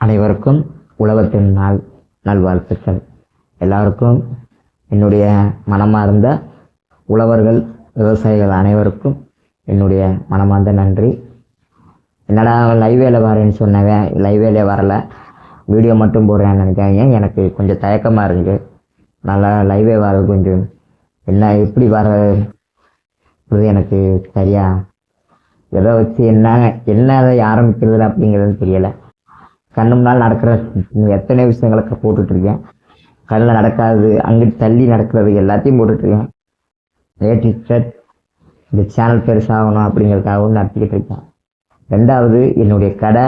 அனைவருக்கும் உழவத்தின் நாள் நல்வாழ்த்துக்கள். எல்லாருக்கும் என்னுடைய மனமார்ந்த உழவர்கள் விவசாயிகள் அனைவருக்கும் என்னுடைய மனமார்ந்த நன்றி. என்னடா லைவேல வரேன்னு சொன்னவன் லைவேல வரல. வீடியோ மட்டும் போடுறேன்னு நினைக்காங்க எனக்கு கொஞ்சம் தயக்கமாக இருக்கு. நல்லா லைவே வர கொஞ்சம். என்ன எப்படி வரது எனக்கு சரியா? எதை வச்சு என்ன என்ன அதை ஆரம்பிக்கிறது அப்படிங்கிறது தெரியலை. கண்ணு முன்னால் நடக்கிற எத்தனை விஷயங்களை போட்டுட்ருக்கேன். கண்ணில் நடக்காது அங்கிட்டு தள்ளி நடக்கிறது எல்லாத்தையும் போட்டுட்ருக்கேன். ஏடி இந்த சேனல் பெருசாகணும் அப்படிங்கிறதுக்காகவும் நடத்திக்கிட்டு இருக்கேன் ரெண்டாவது என்னுடைய கடை.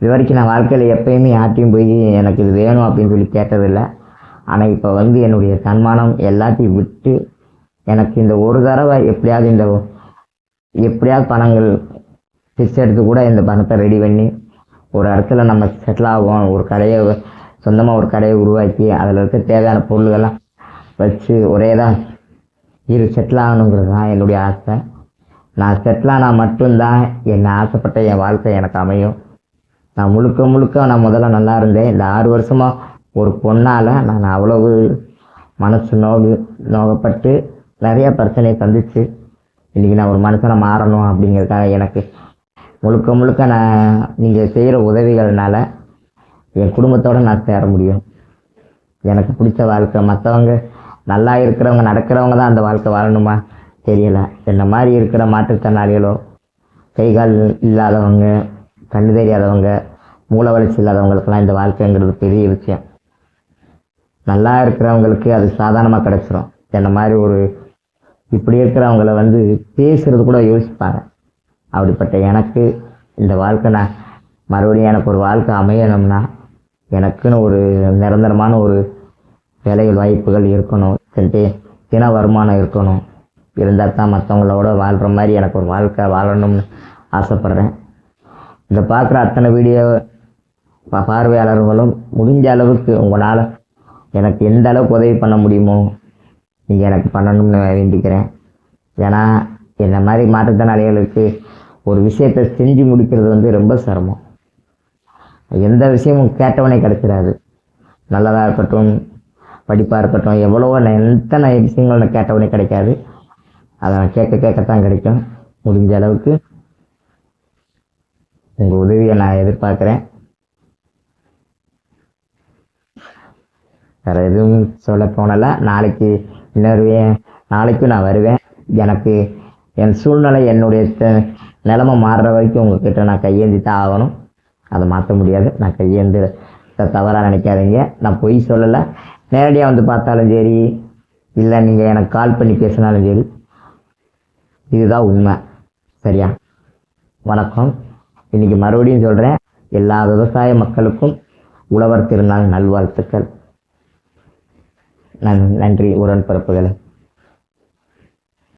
இது வரைக்கும் நான் வாழ்க்கையில் எப்பயுமே யார்ட்டையும் போய் எனக்கு இது வேணும் அப்படின்னு சொல்லி கேட்டதில்லை. ஆனால் இப்போ வந்து என்னுடைய தன்மானம் எல்லாத்தையும் விட்டு எனக்கு இந்த ஒரு தடவை எப்படியாவது இந்த எப்படியாவது பணங்கள் பிச்சை எடுத்து கூட இந்த பணத்தை ரெடி பண்ணி ஒரு இடத்துல நம்ம செட்டில் ஆகும் ஒரு கடையை சொந்தமாக ஒரு கடையை உருவாக்கி அதில் இருக்க தேவையான பொருள்கள்லாம் வச்சு ஒரே தான் இரு செட்டில் ஆகணுங்கிறது தான் என்னுடைய ஆசை. நான் செட்டில் ஆனால் மட்டும்தான் என்னை ஆசைப்பட்ட என் வாழ்க்கை எனக்கு அமையும். நான் முழுக்க முழுக்க நான் முதல்ல நல்லா இருந்தேன். இந்த ஆறு வருஷமாக ஒரு பொண்ணால் நான் அவ்வளவு மனசு நோகு நோகப்பட்டு நிறைய பிரச்சனையை சந்திச்சு இன்றைக்கி நான் ஒரு மனுஷனை மாறணும் அப்படிங்கிறதுக்காக எனக்கு முழுக்க முழுக்க நான் நீங்கள் செய்கிற உதவிகள்னால என் குடும்பத்தோடு நான் சேர முடியும். எனக்கு பிடிச்ச வாழ்க்கை. மற்றவங்க நல்லா இருக்கிறவங்க நடக்கிறவங்க தான் அந்த வாழ்க்கை வாழணுமா? தெரியலை. என்ன மாதிரி இருக்கிற மாற்றுத்திறனாளிகளோ கை கால் இல்லாதவங்க கண்ணு தெரியாதவங்க மூளை வளர்ச்சி இல்லாதவங்களுக்கெல்லாம் இந்த வாழ்க்கைங்கிறது பெரிய விஷயம். நல்லா இருக்கிறவங்களுக்கு அது சாதாரணமாக கிடச்சிரும். என்ன மாதிரி ஒரு இப்படி இருக்கிறவங்கள வந்து பேசுகிறது கூட யோசிப்பாங்க. அப்படிப்பட்ட எனக்கு இந்த வாழ்க்கை நான் மறுபடியும் எனக்கு ஒரு வாழ்க்கை அமையணும்னா எனக்குன்னு ஒரு நிரந்தரமான ஒரு வேலைகள் வாய்ப்புகள் இருக்கணும். தின தின வருமானம் இருக்கணும். இருந்தால் தான் மற்றவங்களோட வாழ்கிற மாதிரி எனக்கு ஒரு வாழ்க்கை வாழணும்னு ஆசைப்பட்றேன். இதை பார்க்குற அத்தனை வீடியோ பார்வையாளர்களும் முடிஞ்ச அளவுக்கு உங்களால் எனக்கு எந்த அளவுக்கு உதவி பண்ண முடியுமோ நீங்கள் எனக்கு பண்ணணும்னு வேண்டிக்கிறேன். ஏன்னா என்ன மாதிரி மாற்றுத்திறனாளிகளுக்கு ஒரு விஷயத்தை செஞ்சு முடிக்கிறது வந்து ரொம்ப சிரமம். எந்த விஷயமும் கேட்டவனே கிடைச்சிடாது நல்லதாக இருக்கட்டும் படிப்பாக இருக்கட்டும் எவ்வளவோ எத்தனை விஷயங்கள் நான் கேட்டவனே கிடைக்காது. அதை நான் கேட்க கேட்கத்தான் கிடைக்கும். முடிஞ்ச அளவுக்கு உங்கள் உதவியை நான் எதிர்பார்க்குறேன். வேறு எதுவும் சொல்ல தோணலை. நாளைக்கு இன்னொரு நாளைக்கும் நான் வருவேன். எனக்கு என் சூழ்நிலை என்னுடைய நிலமை மாறுற வரைக்கும் உங்ககிட்ட நான் கையேந்தி தான் ஆகணும். அதை மாற்ற முடியாது. நான் கையேந்து தவறாக நினைக்காதீங்க. நான் பொய் சொல்லலை. நேரடியாக வந்து பார்த்தாலும் சரி இல்லை நீங்கள் எனக்கு கால் பண்ணி பேசினாலும் சரி இதுதான் உண்மை. சரியா? வணக்கம். இன்னைக்கு மறுபடியும் சொல்கிறேன் எல்லா விவசாய மக்களுக்கும் உழவர் திருநாள் நல்வாழ்த்துக்கள். நன் நன்றி. உடன்பிறப்புகளை.